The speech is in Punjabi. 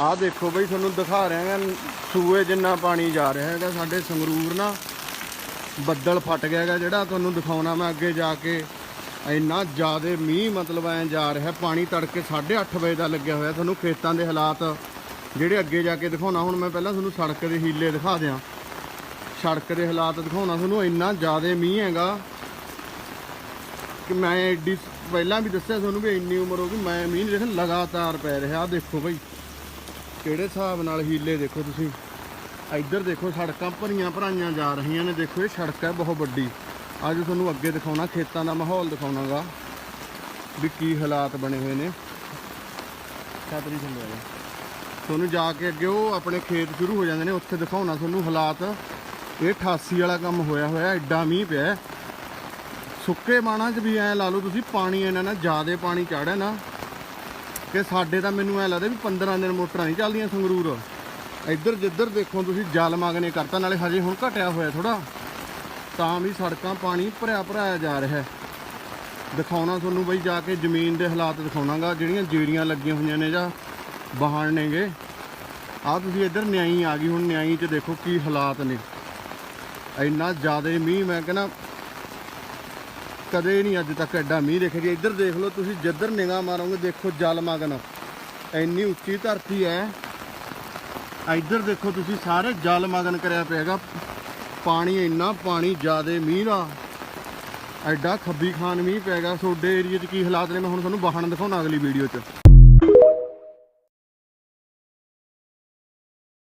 ਆਹ ਦੇਖੋ ਬਈ, ਤੁਹਾਨੂੰ ਦਿਖਾ ਰਿਹਾ ਹਾਂ ਸੂਏ ਜਿੰਨਾ ਪਾਣੀ ਜਾ ਰਿਹਾ ਹੈਗਾ, ਸਾਡੇ ਸੰਗਰੂਰ ਨਾ ਬੱਦਲ ਫਟ ਗਿਆ ਹੈਗਾ, ਜਿਹੜਾ ਤੁਹਾਨੂੰ ਦਿਖਾਉਣਾ ਮੈਂ ਅੱਗੇ ਜਾ ਕੇ। ਇੰਨਾ ਜ਼ਿਆਦਾ ਮੀਂਹ ਮਤਲਬ ਐ ਜਾ ਰਿਹਾ, ਪਾਣੀ ਤੜਕੇ 8:30 ਵਜੇ ਦਾ ਲੱਗਿਆ ਹੋਇਆ ਤੁਹਾਨੂੰ ਖੇਤਾਂ ਦੇ ਹਾਲਾਤ। ਜਿਹੜੇ ਅੱਗੇ ਜਾ ਕੇ ਦਿਖਾਉਣਾ, ਹੁਣ ਮੈਂ ਪਹਿਲਾਂ ਤੁਹਾਨੂੰ ਸੜਕ ਦੇ ਹੀਲੇ ਦਿਖਾ ਦਿਆਂ। ਸੜਕ ਦੇ ਹਾਲਾਤ ਦਿਖਾਉਣਾ ਤੁਹਾਨੂੰ, ਇੰਨਾ ਜ਼ਿਆਦਾ ਮੀਂਹ ਹੈਗਾ ਕਿ ਮੈਂ ਐਡੀ ਪਹਿਲਾਂ ਵੀ ਦੱਸਿਆ ਤੁਹਾਨੂੰ ਵੀ ਇੰਨੀ ਉਮਰ ਹੋ ਗਈ, ਮੈਂ ਮੀਂਹ ਦੇਖ ਲਗਾਤਾਰ ਪੈ ਰਿਹਾ। ਆਹ ਦੇਖੋ ਬਈ। ਕਿਹੜੇ ਹਿਸਾਬ ਨਾਲ ਹੀਲੇ ਦੇਖੋ ਤੁਸੀਂ? ਇੱਧਰ ਦੇਖੋ ਸੜਕਾਂ ਭਰੀਆਂ ਭਰਾਈਆਂ ਜਾ ਰਹੀਆਂ ਨੇ। ਦੇਖੋ ਇਹ ਸੜਕ ਹੈ ਬਹੁਤ ਵੱਡੀ। ਅੱਜ ਤੁਹਾਨੂੰ ਅੱਗੇ ਦਿਖਾਉਣਾ ਖੇਤਾਂ ਦਾ ਮਾਹੌਲ ਦਿਖਾਉਣਾਗਾ ਵੀ ਕੀ ਹਾਲਾਤ ਬਣੇ ਹੋਏ ਨੇ। ਛਤਰੀ ਥੱਲੇ ਆ। ਤੁਹਾਨੂੰ ਜਾ ਕੇ ਅੱਗੇ ਉਹ ਆਪਣੇ ਖੇਤ ਸ਼ੁਰੂ ਹੋ ਜਾਂਦੇ ਨੇ ਉੱਥੇ ਦਿਖਾਉਣਾ ਤੁਹਾਨੂੰ ਹਾਲਾਤ। ਇਹ 88 ਵਾਲਾ ਕੰਮ ਹੋਇਆ ਹੋਇਆ ਐਡਾ ਮੀਂਹ ਪਿਆ। ਸੁੱਕੇ ਬਾਣਾ 'ਚ ਵੀ ਐ ਲਾ ਲਓ ਤੁਸੀਂ ਪਾਣੀ ਇਹਨਾਂ ਨਾਲ ਜ਼ਿਆਦਾ ਪਾਣੀ ਚੜ੍ਹਿਆ ਨਾ। ਕਿ ਸਾਡੇ ਤਾਂ ਮੈਨੂੰ ਐ ਲੱਗਦਾ ਵੀ 15 ਦਿਨ ਮੋਟਰਾਂ ਨਹੀਂ ਚੱਲਦੀਆਂ ਸੰਗਰੂਰ। ਇੱਧਰ ਜਿੱਧਰ ਦੇਖੋ ਤੁਸੀਂ ਜਲ ਮਗਨੇ ਕਰਤਾ, ਨਾਲੇ ਹਜੇ ਹੁਣ ਘਟਿਆ ਹੋਇਆ ਥੋੜਾ ਤਾਂ ਵੀ ਸੜਕਾਂ ਪਾਣੀ ਭਰਿਆ ਭਰਾਇਆ ਜਾ ਰਿਹਾ। ਹੈ ਦਿਖਾਉਣਾ ਤੁਹਾਨੂੰ ਬਈ ਜਾ ਕੇ ਜ਼ਮੀਨ ਦੇ ਹਾਲਾਤ ਦਿਖਾਉਣਾਗਾ, ਜਿਹੜੀਆਂ ਜੀਰੀਆਂ ਲੱਗੀਆਂ ਹੋਈਆਂ ਨੇ ਜਾਂ ਬਾਹਣ ਨੇਗੇ। ਆ ਤੁਸੀਂ ਇੱਧਰ ਨਿਆਈ ਆ ਗਈ, ਹੁਣ ਨਿਆਈ 'ਚ ਦੇਖੋ ਕੀ ਹਾਲਾਤ ਨੇ। ਇੰਨਾ ਜ਼ਿਆਦਾ ਮੀਂਹ, ਮੈਂ ਕਹਿੰਦਾ ਕਦੇ ਨਹੀਂ ਅੱਜ ਤੱਕ ਐਡਾ ਮੀਂਹ ਦੇਖਿਆ ਜੀ। ਇੱਧਰ ਦੇਖ ਲਓ, ਤੁਸੀਂ ਜਿੱਧਰ ਨਿਗਾਹ ਮਾਰੋਗੇ, ਦੇਖੋ ਜਲ ਮਗਨ। ਇੰਨੀ ਉੱਚੀ ਧਰਤੀ ਹੈ। ਇੱਧਰ ਦੇਖੋ ਤੁਸੀਂ ਸਾਰੇ ਜਲ ਮਗਨ ਕਰਿਆ ਪਿਆਗਾ। ਪਾਣੀ ਇੰਨਾ, ਪਾਣੀ ਜ਼ਿਆਦੇ ਮੀਂਹ ਦਾ। ਐਡਾ ਖੱਬੀ ਖਾਨ ਮੀਂਹ ਪੈਗਾ ਤੁਹਾਡੇ ਏਰੀਆ 'ਚ ਕੀ ਹਾਲਾਤ ਨੇ? ਮੈਂ ਹੁਣ ਤੁਹਾਨੂੰ ਵਾਹਣ ਦਿਖਾਉਣਾ ਅਗਲੀ ਵੀਡੀਓ 'ਚ।